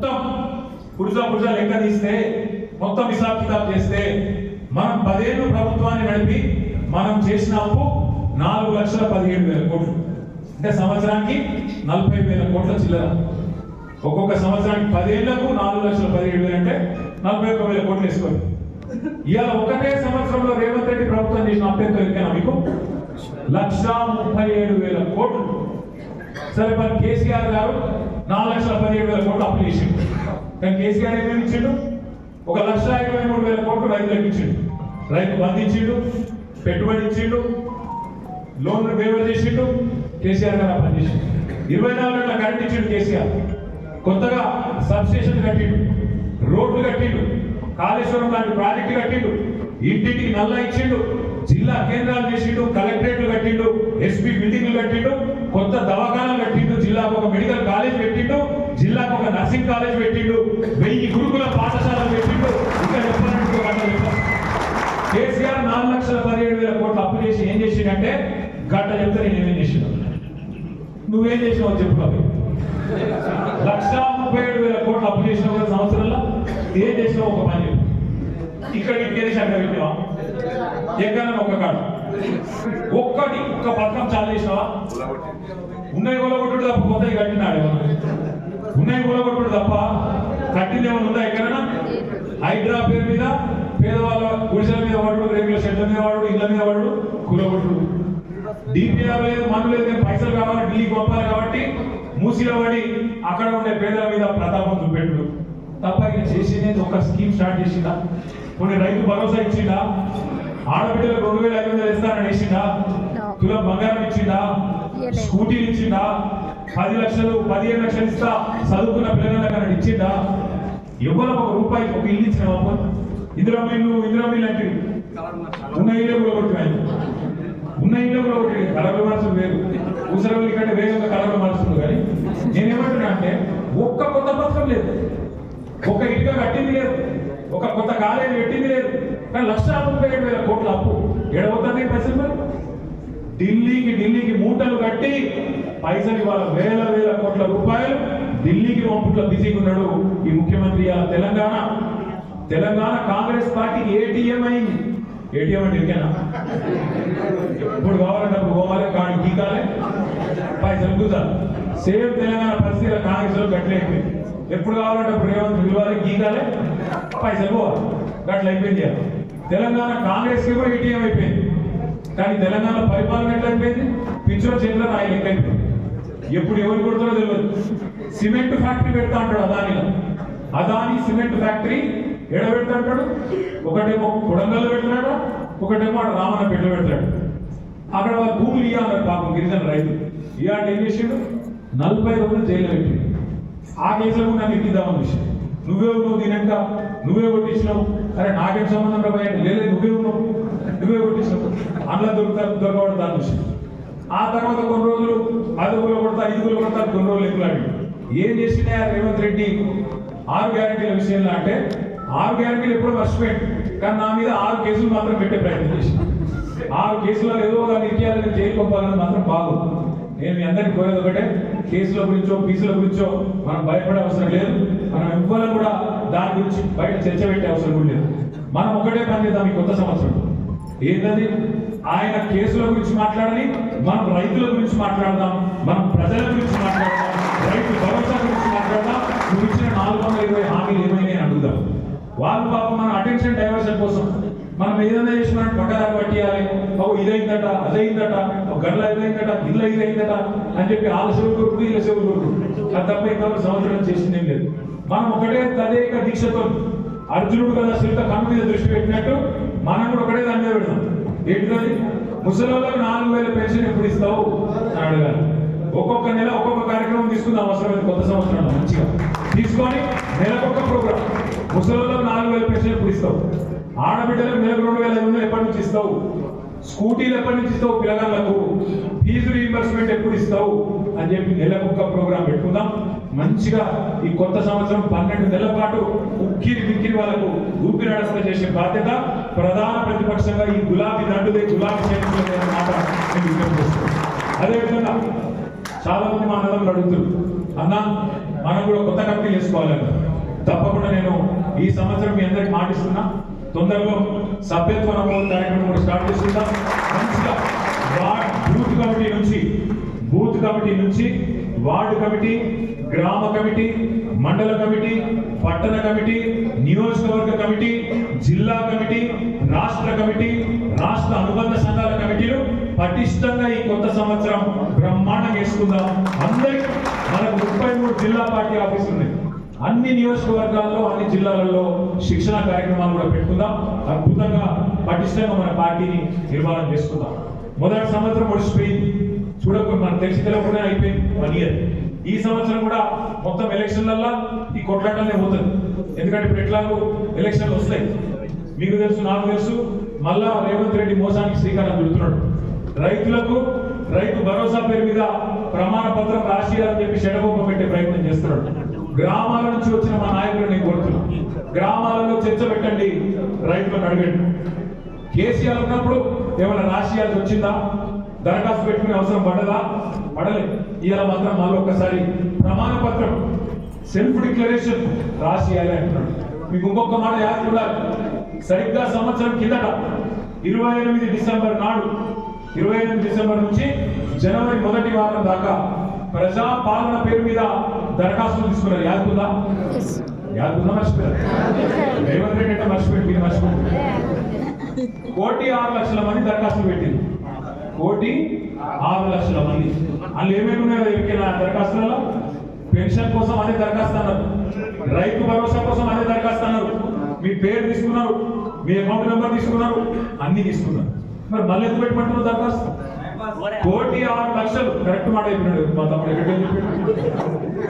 మొత్తం పురుష పురుష లెక్క తీస్తే మొత్తం హిసాబ్ కితాబ్ చేస్తే మనం పదేళ్ళు ప్రభుత్వాన్ని నడిపి మనం చేసిన అప్పు నాలుగు లక్షల పదిహేడు వేల కోట్లు. అంటే సంవత్సరానికి నలభై వేల కోట్ల చిల్లర. ఒక్కొక్క సంవత్సరానికి పదేళ్ళకు నాలుగు లక్షల పదిహేడు వేలు అంటే నలభై ఒక్క వేల కోట్లు వేసుకోండి. ఇవాళ ఒకటే సంవత్సరంలో రేవంత్ రెడ్డి ప్రభుత్వం చేసిన అభ్యర్థులు ఎక్కాను మీకు? లక్ష ముప్పై ఏడు వేల కోట్లు. సరే మరి కేసీఆర్ గారు నాలుగు లక్షల పదిహేడు వేల కోట్లు అప్పు చేసిండు. కానీ కేసీఆర్ ఏమేమి ఇచ్చిండు? ఒక లక్ష ఇరవై మూడు వేల కోట్లు రైతులకు ఇచ్చిండు. రైతు బంధించిండు ఇచ్చిండు పెట్టుబడి ఇచ్చిండు లోన్లు వేవర్ చేసిండు కేసీఆర్ గారు ఆ పని చేసిండు. ఇరవై నాలుగు గంటల కరెంట్ ఇచ్చిండు కేసీఆర్. కొత్తగా సబ్ స్టేషన్ కట్టిండు రోడ్లు కట్టిండు కాళేశ్వరం లాంటి ప్రాజెక్టు కట్టిండు ఇంటింటికి నల్ల ఇచ్చిండు జిల్లా కేంద్రాలు చేసిండు కలెక్టరేట్లు కట్టిండు ఎస్పీ బిల్డింగ్లు కట్టిండు కొత్త దవాఖానాలు పెట్టిండు జిల్లాకు ఒక మెడికల్ కాలేజ్ పెట్టిండు జిల్లాకు ఒక నర్సింగ్ కాలేజ్ పెట్టిండు వెయ్యి గురుకుల పాఠశాల పెట్టిండు. ఇంకా చెప్పాలంటే కేసీఆర్ నాలుగు లక్షల పదిహేడు వేల కోట్లు అప్పు చేసి ఏం చేసిండంటే గంట చెప్తే నేను ఏమేం చేసిన. నువ్వేం చేసినావు చెప్పు అవి లక్ష ముప్పై ఏడు వేల కోట్లు అప్పు చేసినావు కదా సంవత్సరంలో ఏం చేసినావు ఒక పని ఇక్కడ ఇంకేసి అక్కడ పెట్టినావా ఒక కాడు. ఒక్కటి ఒక్క పథకం చాలు ఉన్నాయి కొలగొట్టుడు తప్ప కొత్తవి కట్టినాడు ఉన్నాయి కొలగొట్టుడు తప్ప కట్టింది ఏమైనా ఉందా ఎక్కడైనా? హైడ్రా పేరు మీద పేదవాళ్ళ గుడిసెల మీద వాడు రేగుల షెడ్ల మీద వాడు ఇళ్ళ మీద వాడు కూలగొట్టుడు. డిపిఆర్ లేదు మన్ను లేదు కానీ పైసలు కావాలి ఢిల్లీ పంపాలి కాబట్టి మూసిలో పడి అక్కడ ఉండే పేదల మీద ప్రతాపం చూపెట్టుడు తప్ప ఇక చేసింది ఒక స్కీమ్ స్టార్ట్ చేసిందా కొన్ని రైతు భరోసా ఇచ్చిందా ఆడబిడ్డలకు రెండు వేల ఐదు వందలు ఇస్తానని వేసిందా తులం బంగారం ఇచ్చిందా. స్కూటీలు ఇచ్చిందా? పది లక్షలు పదిహేను లక్షలు ఇస్తా చదువుకున్న పిల్లలకు ఇచ్చిందా? ఎవరు ఒక రూపాయి ఒక ఇల్లు ఇచ్చిన ఇందిరా మిల్లు ఇందిరా మిల్లు అంటే ఉన్న ఇల్లు కూడా కొట్టున్నాయి ఉన్న ఇల్లు కూడా ఒకటి కలర్లు మార్చడం వేరు. ఊసరవల్లి కంటే వేగంగా కలర్లు మారుస్తుంది కానీ నేనేమంటున్నా అంటే ఒక్క కొత్త పథకం లేదు. ఒక ఇటుక కట్టింది లేదు. ఒక కొత్త కాలేజీ పెట్టింది లేదు. కానీ లక్ష ముప్పై ఏడు వేల కోట్ల అప్పు. ఎడబోతుంది పైసలు మరి ఢిల్లీకి ఢిల్లీకి మూటలు కట్టి పైసలు ఇవాళ వేల వేల కోట్ల రూపాయలు ఢిల్లీకి పంపుట్లో బిజీగా ఉన్నాడు ఈ ముఖ్యమంత్రి తెలంగాణ. తెలంగాణ కాంగ్రెస్ పార్టీకి ఏటీఎం అయింది. ఏటీఎం అంటే ఇంకేనా? ఎప్పుడు కావాలంటే అప్పుడు పోవాలి కానీ గీకాలే. పైసలు కూర్చాలి సేమ్ తెలంగాణ పరిస్థితి కాంగ్రెస్లో గట్లయిపోయింది ఎప్పుడు కావాలంటే అప్పుడు రేవంత్ పిలవాలి గీకాలే పైసలు పోవాలి. గట్ల అయిపోయింది తెలంగాణ కాంగ్రెస్కి కూడా ఏటీఎం అయిపోయింది. కానీ తెలంగాణ పరిపాలన ఎట్లా అయిపోయింది? పిచ్చో చేతిలో రాయి లెక్క అయిపోయింది. ఎప్పుడు ఎవరు కొడుతారో తెలియదు సిమెంట్ ఫ్యాక్టరీ పెడతా అంటాడు అదానిలో. అదాని సిమెంట్ ఫ్యాక్టరీ ఎడ పెడతా అంటాడు? ఒకటేమో కొడంగల్లో పెడుతున్నాడు? ఒకటేమో అక్కడ రామన్న పెట్ట పెడతాడు అక్కడ వాళ్ళ భూములు ఇవ్వాలి పాపం గిరిజన రైతు ఇవాళ ఏం చేసాడు? నలభై రోజులు జైలు పెట్టాడు. ఆ కేసులో కూడా నన్ను ఇద్దామని విషయం నువ్వే ఉన్నావు దీనక నువ్వే కొట్టించినావు. అరే నాకేం సంబంధం రా భయ్యా? లేదు నువ్వే ఉన్నావు. నువ్వే కొట్టించినావు. అందులో దొరుకుతారు దొరకవడం దాని విషయం ఆ తర్వాత కొన్ని రోజులు అదుగులు కొడతా ఇదుగులు కొడతారు కొన్ని రోజులు ఎక్కులాడి ఏం చేసినా రేవంత్ రెడ్డి? ఆరు గ్యారెంటీల విషయంలో అంటే ఆరు గ్యారెంటీలు ఎప్పుడో మర్చిపోయాడు. కానీ నా మీద ఆరు కేసులు మాత్రం పెట్టే ప్రయత్నం చేసిన ఆరు కేసులో ఏదో ఒక నిర్ణయాలను జైలు పంపాలని మాత్రం బాగోదు నేను మీ అందరికీ కోరేది ఒకటే కేసుల గురించో ఫీజుల గురించో మనం భయపడే అవసరం లేదు. మనం ఎవ్వరం కూడా దాని గురించి బయట చర్చ పెట్టే అవసరం కూడా లేదు. మనం ఒకటే పని చేద్దాం ఈ కొత్త సంవత్సరం. ఏంటది? ఆయన కేసుల గురించి మాట్లాడాలి మనం రైతుల గురించి మాట్లాడదాం మనం ప్రజల గురించి మాట్లాడదాం రైతు భరోసా గురించి మాట్లాడదాం. నువ్వు ఇచ్చిన నాలుగు వందల ఇరవై హామీలు ఏమైనా అడుగుదాం. వాళ్ళు పాపం మన అటెన్షన్ డైవర్షన్ కోసం మనం ఏదైనా చేసినట్టు మనం పట్టియాలి. ఓ ఇదైందట అదైందట ఓ గడ్ల ఇదైందట ఇల్లు ఇదైందట అని చెప్పి వాళ్ళ చెవులు కొడుకు వీళ్ళ చెవులు కొడుకు అది తప్ప ఇంతవరకు సంవత్సరం చేసిందేం లేదు. మనం ఒకటే తదేక దీక్షతో అర్జునుడు కదా శిల్క కన్ను మీద దృష్టి పెట్టినట్టు మనం కూడా ఒకటే దాని మీద పెడదాం. ఏంటిది ముసలిళ్ళకి నాలుగు వేల పెన్షన్ ఎప్పుడు ఇస్తావు? అని అడగాలి. ఒక్కొక్క నెల ఒక్కొక్క కార్యక్రమం తీసుకుందాం అవసరమైంది కొత్త సంవత్సరంలో మంచిగా. తీసుకొని నెలకొక్క ప్రోగ్రామ్ ముసలిళ్ళకి నాలుగు వేల పెన్షన్ ఎప్పుడు ఇస్తావు? ఆడబిడ్డలకు నెలకు రెండు వేల ఐదు వందలు ఎప్పటి నుంచి ఇస్తావు? స్కూటీలు ఎప్పటి నుంచి ఇస్తావు పిల్లగాళ్ళకు ఫీజు రీయింబర్స్మెంట్ ఎప్పుడు ఇస్తావు? అని చెప్పి నెలకొక ప్రోగ్రామ్ పెట్టుకుందాం. మంచిగా ఈ కొత్త సంవత్సరం పన్నెండు నెలల పాటు ఉక్కిరి బిక్కిరి వాళ్ళకు ఊపిరాడసలు చేసే బాధ్యత ప్రధాన ప్రతిపక్షంగా ఈ గులాబీ దండుదే గులాబీ చేతులదే మాట నేను విజ్ఞప్తి చేస్తున్నాను. అదేవిధంగా చాలా మంది మా అన్నదమ్ములు అడుగుతున్నారు అన్న మనం కూడా కొత్త కంపెనీ చేసుకోవాలన్నారు తప్పకుండా నేను ఈ సంవత్సరం మీ అందరికి మాటిస్తున్నా. తొందరగా సభ్యత్వ నమోదు కార్యక్రమం కూడా స్టార్ట్ చేస్తున్నా మంచిగా. వార్డ్ బూత్ కమిటీ నుంచి బూత్ కమిటీ నుంచి వార్డు కమిటీ గ్రామ కమిటీ మండల కమిటీ పట్టణ కమిటీ నియోజకవర్గ కమిటీ జిల్లా కమిటీ రాష్ట్ర కమిటీ రాష్ట్ర అనుబంధ సంఘాల కమిటీలు పటిష్టంగా ఈ కొత్త సంవత్సరం బ్రహ్మాండంగా వేసుకుందాం. అందరికి మనకు ముప్పై మూడు జిల్లా పార్టీ ఆఫీసులు ఉన్నాయి. అన్ని నియోజకవర్గాల్లో అన్ని జిల్లాలలో శిక్షణ కార్యక్రమాలు కూడా పెట్టుకుందాం. అద్భుతంగా పటిష్టంగా మన పార్టీని నిర్మాణం చేసుకుందాం. మొదటి సంవత్సరం ఒడిసిపోయింది చూడకుండా మనకు తెలిసి తెలవకుండా అయిపోయింది. వన్ ఇయర్ ఈ సంవత్సరం కూడా మొత్తం ఎలక్షన్లల్లో ఈ కొట్లాటలే పోతుంది ఎందుకంటే ఇప్పుడు ఎట్లాగో ఎలక్షన్లు వస్తాయి. మీకు తెలుసు నాకు తెలుసు మళ్ళా రేవంత్ రెడ్డి మోసానికి శ్రీకారం చుడుతున్నాడు. రైతులకు రైతు భరోసా పేరు మీద ప్రమాణ పత్రం రాసియాలని చెప్పి షెడగొప్ప పెట్టే ప్రయత్నం చేస్తున్నాడు. గ్రామాల నుంచి వచ్చిన మా నాయకులు నేను కోరుతున్నా గ్రామాలలో చర్చ పెట్టండి రైతులను అడగండి. కేసీఆర్ ఉన్నప్పుడు ఏమైనా రాసియాల్సి వచ్చిందా? దరఖాస్తు పెట్టుకునే అవసరం పడదా? పడలే. ఇవాళ మాత్రం మళ్ళీ ఒక్కసారి ప్రమాణ పత్రం సెల్ఫ్ డిక్లరేషన్ రాసియాలి అంటున్నాడు. మీకు ఇంకొక మాట యాद ఉండాలి. సరిగ్గా సంవత్సరం కిందట ఇరవై ఎనిమిది డిసెంబర్ నాడు ఇరవై ఎనిమిది డిసెంబర్ నుంచి జనవరి మొదటి వారం దాకా ప్రజా పాలన పేరు మీద దరఖాస్తులు తీసుకున్నారు. యాదుకుందా యాదుకుందా మర్చిపోయారు. రేవంత్ రెడ్డి అంటే మర్చిపోయి మీరు మర్చిపోయారు. కోటి ఆరు లక్షల మంది దరఖాస్తులు పెట్టింది. కోటి ఆరు లక్షల మంది. అందులో ఏమేమి ఉన్నాయో ఎరికిన దరఖాస్తులలో? పెన్షన్ కోసం అదే దరఖాస్తు అన్నారు రైతు భరోసా కోసం అదే దరఖాస్తు అన్నారు మీ పేరు తీసుకున్నారు. మీ అకౌంట్ నెంబర్ తీసుకున్నారు. అన్ని తీసుకున్నారు. మరి మళ్ళీ ఎందుకు పెట్టమంటున్నారు దరఖాస్తు? కోటి ఆరు లక్షలు. కరెక్ట్ మాట చెప్పినాడు మా తమ్ముడు. ఎక్కడ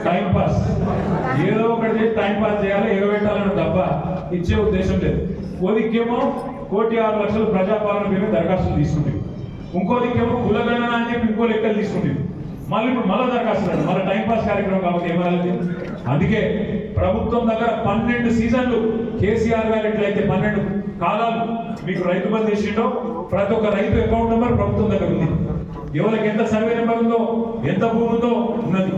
టైం పాస్ ఏదో ఒకటి చేసి టైం పాస్ చేయాలి ఎగబెట్టాలని తప్ప ఇచ్చే ఉద్దేశం లేదు. ఓ దిక్కేమో కోటి ఆరు లక్షలు ప్రజాపాలన మీద దరఖాస్తులు తీసుకుంటుంది ఇంకో దిక్కేమో కులగణన అని చెప్పి ఇంకో లెక్కలు తీసుకుంటుంది మళ్ళీ ఇప్పుడు మళ్ళీ దరఖాస్తు మళ్ళీ టైం పాస్ కార్యక్రమం కాబట్టి ఏమైంది అందుకే ప్రభుత్వం దగ్గర పన్నెండు సీజన్లు కేసీఆర్ గారు ఎట్లయితే పన్నెండు కాలాలు మీకు రైతు బంధు ఇచ్చిండో ప్రతి ఒక్క రైతు అకౌంట్ నెంబర్ ప్రభుత్వం దగ్గర ఉంది ఎవరికి ఎంత సర్వే నెంబర్ ఉందో ఎంత భూమి ఉందో ఉన్నది.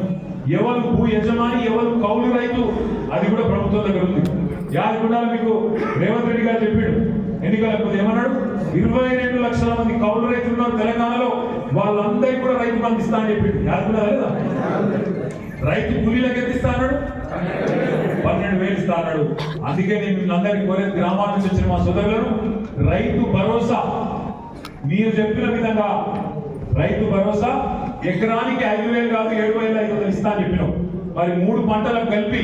ఎవరు భూ యజమాని ఎవరు కౌలు రైతు అది కూడా ప్రభుత్వం దగ్గర ఉంది. యాదకుండా మీకు రేవంత్ రెడ్డి గారు చెప్పాడు. ఎన్నికల ఏమన్నాడు? ఇరవై రెండు లక్షల మంది కౌలు రైతులు ఉన్నారు తెలంగాణలో వాళ్ళందరికీ కూడా రైతు బంధు ఇస్తా అని చెప్పిండు. యాదకుండా లేదా? రైతు కూలీలకు ఎంత ఇస్తా అన్నాడు? పన్నెండు వేలు ఇస్తా అన్నాడు. అందుకే నేను మిమ్మల్ని కోరేది గ్రామాల నుంచి వచ్చిన మా సోదరులను రైతు భరోసా. మీరు చెప్పిన విధంగా రైతు భరోసా. ఎకరానికి ఐదు వేలు కాదు ఏడు వేల ఐదు వందలు ఇస్తా అని చెప్పినాం. మరి మూడు పంటలకు కలిపి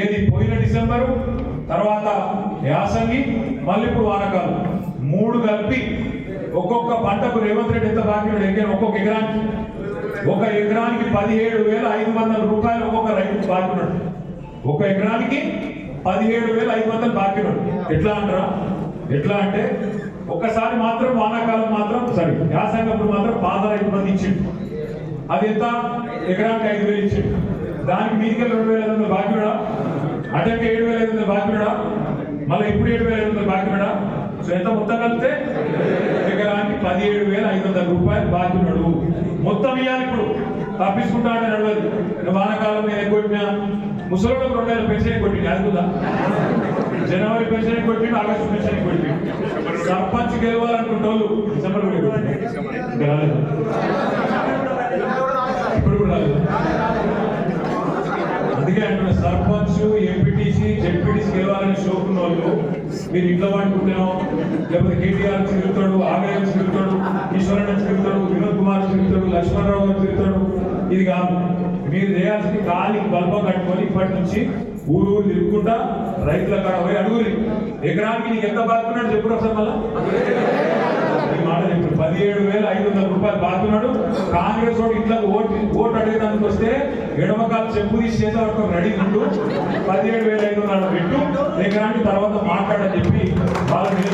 ఏది పోయిన డిసెంబరు తర్వాత యాసంగి మళ్ళీ ఇప్పుడు వానకాలం. మూడు కలిపి ఒక్కొక్క పంటకు రేవంత్ రెడ్డి ఎంత బాకీ ఉన్నాడు? ఒక్కొక్క ఎకరానికి. ఒక ఎకరానికి పదిహేడు వేల ఐదు వందల రూపాయలు ఒక్కొక్క రైతు బాకీ ఉన్నాడు ఒక ఎకరానికి పదిహేడు వేల ఐదు వందలు బాకీ ఉన్నాడు ఎట్లా అంటారా? ఎట్లా అంటే ఒకసారి మాత్రం వానాకాలం మాత్రం సారీ యాసంగప్పుడు మాత్రం పాద ఇబ్బంది ఇచ్చిండు. అది ఎంత? ఎకరానికి ఐదు వేలు ఇచ్చిండు. దానికి మీదికి రెండు వేల ఐదు వందలు బాకీ ఉన్నాడా? అటెంక ఏడు వేల ఐదు వందలు బాకీ ఉన్నాడా? మళ్ళీ ఇప్పుడు ఏడు వేల ఐదు వందలు బాకీ సో ఎంత మొత్తం కలిపితే? ఎకరానికి పదిహేడు వేల ఐదు వందల రూపాయలు బాకీ ఉన్నాడు. మొత్తం ఇవ్వాలి ఇప్పుడు. తప్పించుకుంటా అంటే నడవదు. వానాకాలం నేను ఎక్కువ కొట్టినా? ముసలోళ్ళకి రెండు వేల పెన్షన్ కొట్టింది అనుకుందా జనవరి పెన్షన్ కొట్టిండు ఆగస్టు పెన్షన్ కొట్టిండు. సర్పంచ్ గెలవాలనుకుంటే డిసెంబర్ రాలేదు ఇప్పుడు రాలేదు. అందుకే అంటున్నా సర్పంచ్ ఎంపీటీసీ జెడ్పీటీసీ గెలవాలని షోకున్న వాళ్ళు మీరు ఇంట్లో వాడుకుంటున్నాం లేకపోతే కేటీఆర్ చిరుగుతాడు ఆగయ్య చిరుగుతాడు ఈశ్వరన్ చిరుగుతాడు వినోద్ కుమార్ చిరుగుతాడు లక్ష్మణరావు గారు చిరుగుతాడు ఇది కాదు. మీరు చేయాల్సింది కాలికి బల్బ కట్టుకొని ఇప్పటి నుంచి ఊరు ఊరు తిరుగుకుంటా రైతుల కాడ పోయి అడుగురి. ఎకరానికి నీకు ఎంత బాగున్నాడు చెప్పుడు ఒకసారి మళ్ళా. ఈ మాట చెప్పు. పదిహేడు వేల ఐదు వందల రూపాయలు బాగున్నాడు. కాంగ్రెస్ వాడు ఇట్లా ఓటు ఓటు అడిగేదానికి వస్తే ఎడమకాలు చెప్పు తీసి చేత పట్టుకొని రెడీ ఉండు. పదిహేడు వేల ఐదు వందలు పెట్టు. ఎకరానికి తర్వాత మాట్లాడని చెప్పి వాళ్ళని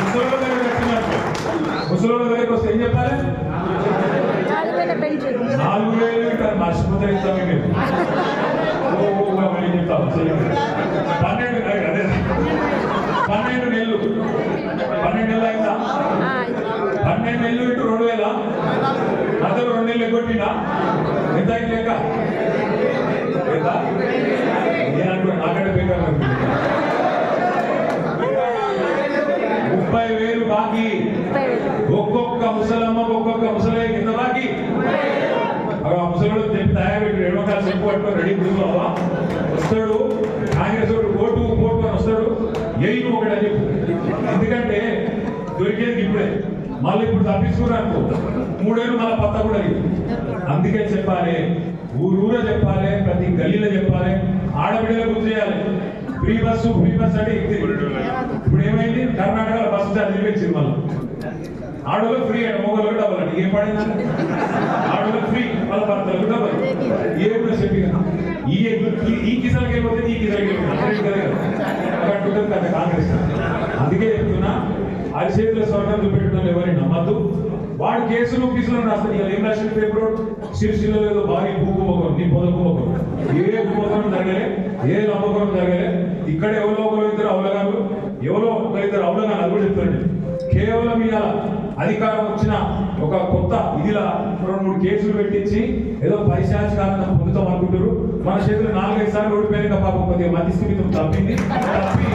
ముసలోళ్ళ దగ్గర పెట్టినట్టు ముసలోళ్ళ దగ్గరికి వస్తే ఏం చెప్పాలి నాలుగు వేల పెన్షన్ నాలుగు వేలు ఇక్కడ మర్చిపోతే ఇస్తాం మీరు ఓ, ఓ, ఓ, మళ్ళీ చెప్తాం చెయ్యండి. పన్నెండు అదే పన్నెండు ఇటు రెండు వేల? అతను రెండు నెలలు ఎగ్గొట్టినా ఎంత లెక్క? ఎంత నేను అనుకున్నా నాకంటే ముప్పై వేలు బాకీ. ఒక్కొక్క ముసలమ్మ ఒక్కొక్క ముసలే కింద బాకీ. ఆ ముసలుడు చెప్పి తయారు ఎడమ కాలు చెప్పు పట్టుకొని రెడీ కూర్చోవా వస్తాడు కాంగ్రెస్ వాడు ఓటు ఓటు అని వస్తాడు. ఎయి ఒకటి అని చెప్పు. ఎందుకంటే దొరికేది ఇప్పుడే. మళ్ళీ ఇప్పుడు తప్పించుకున్నాను మూడేళ్ళు మళ్ళీ పత్త కూడా అందుకే చెప్పాలి ఊరూర చెప్పాలి ప్రతి గల్లీలో చెప్పాలి ఆడబిడ్డలు గుర్తు చేయాలి. ఫ్రీ బస్సు ఫ్రీ బస్ అంటే ఎక్కింది. ఇప్పుడు ఏమైంది? కర్ణాటకలో బస్సు చార్జ్ నిర్వహించింది మళ్ళీ. ఆడవాళ్ళు ఫ్రీ అంటే మొగలు డబ్బులు అంటే. ఏం పడింది ఆడవాళ్ళు ఫ్రీ వాళ్ళ భర్తలకు డబ్బులు ఏ కూడా చెప్పి ఈ ఈ- ఈ వెళ్ళిపోతే ఈ కిసాలకి వెళ్ళిపోతే కదా కాంగ్రెస్ అందుకే చెప్తున్నా అరిచేతుల స్వర్గం చూపెట్టడం ఎవరిని నమ్మద్దు. వాడు కేసులు కేసులు రాస్తారు. ఇవాళ ఏం రాసిన పేపర్? సిరిసిల్ల ఏదో భారీ భూకుంభకం నీ పొద కుంభకం ఏ కుంభకం జరగలే? ఏ నమ్మకం జరగలే? ఇక్కడ ఎవరో ఒకరు ఇద్దరు అవలగాలు ఎవరో ఒకరిద్దరు అవలగాలు అది కూడా చెప్తారండి కేవలం ఇలా అధికారం వచ్చిన ఒక కొత్త ఇదిలా రెండు మూడు కేసులు పెట్టించి ఏదో పరిశాచకాలను పొందుతాం అనుకుంటారు మన చేతులు నాలుగైదు సార్లు ఓడిపోయాక పాపం కొద్దిగా మధ్యస్థిమితం తప్పింది. తప్పి.